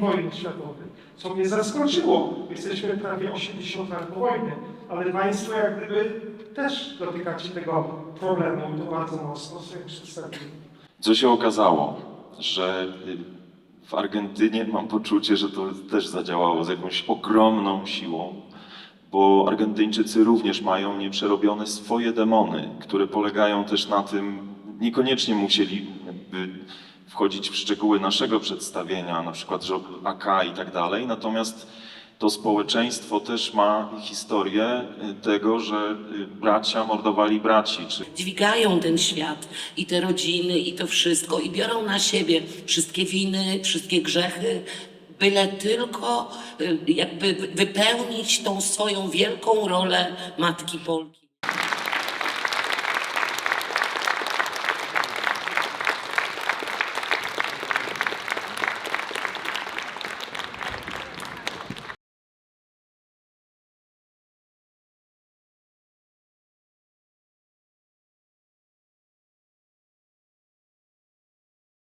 wojny światowej, co mnie zaskoczyło. Jesteśmy prawie 80 lat po wojnie, ale Państwo jak gdyby też dotykacie tego problemu i to bardzo mocno w swoim przedstawieniu. Co się okazało, że y, w Argentynie mam poczucie, że to też zadziałało z jakąś ogromną siłą, bo Argentyńczycy również mają nieprzerobione swoje demony, które polegają też na tym, niekoniecznie musieli wchodzić w szczegóły naszego przedstawienia, na przykład że AK i tak dalej, natomiast to społeczeństwo też ma historię y, tego, że y, bracia mordowali braci, czy dźwigają ten świat i te rodziny i to wszystko i biorą na siebie wszystkie winy, wszystkie grzechy, byle tylko y, jakby wypełnić tą swoją wielką rolę Matki Polki.